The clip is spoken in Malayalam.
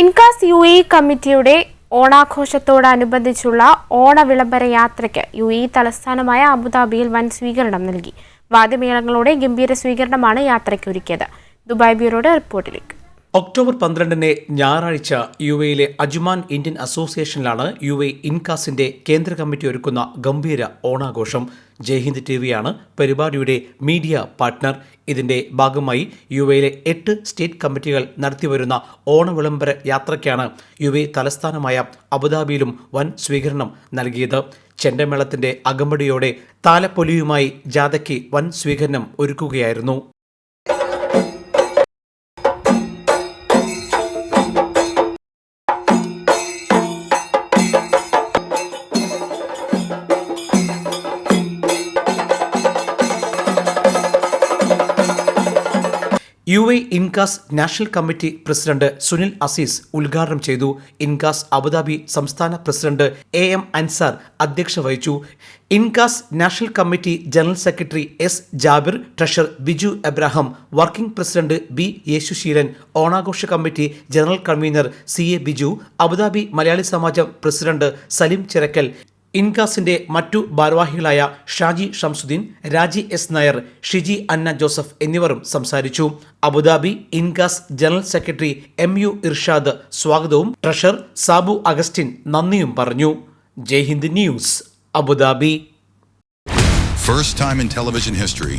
ഇൻകാസ് യു എ കമ്മിറ്റിയുടെ ഓണാഘോഷത്തോടനുബന്ധിച്ചുള്ള ഓണ വിളംബര യാത്രയ്ക്ക് യു എ തലസ്ഥാനമായ അബുദാബിയിൽ വൻ സ്വീകരണം നൽകി. വാദ്യമേളങ്ങളോടെ ഗംഭീര സ്വീകരണമാണ് യാത്രയ്ക്ക് ഒരുക്കിയത്. ദുബായ് ബ്യൂറോയുടെ റിപ്പോർട്ടിലേക്ക്. ഒക്ടോബർ പന്ത്രണ്ടിന് ഞായറാഴ്ച യു എയിലെ അജ്മാൻ ഇന്ത്യൻ അസോസിയേഷനിലാണ് യു എ ഇൻകാസിന്റെ കേന്ദ്ര കമ്മിറ്റി ഒരുക്കുന്ന ഗംഭീര ഓണാഘോഷം. ജയ്ഹിന്ദ് ടി വിയാണ് പരിപാടിയുടെ മീഡിയ പാർട്ട്ണർ. ഇതിന്റെ ഭാഗമായി യു എയിലെ എട്ട് സ്റ്റേറ്റ് കമ്മിറ്റികൾ നടത്തിവരുന്ന ഓണവിളംബര യാത്രയ്ക്കാണ് യു എ തലസ്ഥാനമായ അബുദാബിയിലും വൻ സ്വീകരണം നൽകിയത്. ചെണ്ടമേളത്തിന്റെ അകമ്പടിയോടെ താലപ്പൊലിയുമായി ജാഥയ്ക്ക് വൻ സ്വീകരണം ഒരുക്കുകയായിരുന്നു. U A INCAS national committee president Sunil Azeez ഉദ്ഘാടനം ചെയ്തു. ഇൻകാസ് അബുദാബി സംസ്ഥാന പ്രസിഡന്റ് എ എം അൻസാർ അധ്യക്ഷ വഹിച്ചു. INCAS national committee general secretary S Jabir treasurer Biju Abraham working president B Yesusheelan ഓണാഘോഷ committee general convener C A Biju Abu Dhabi Malayali Samajam president Salim Chirakkal ഇൻകാസിന്റെ മറ്റു ഭാരവാഹികളായ ഷാജി ഷംസുദ്ദീൻ രാജി എസ് നായർ ഷിജി അന്ന ജോസഫ് എന്നിവരും സംസാരിച്ചു. Abu Dhabi INCAS general secretary M U Irshad സ്വാഗതവും ട്രഷർ സാബു അഗസ്റ്റിൻ നന്ദിയും പറഞ്ഞു. Jai Hind news Abu Dhabi. First time in television history,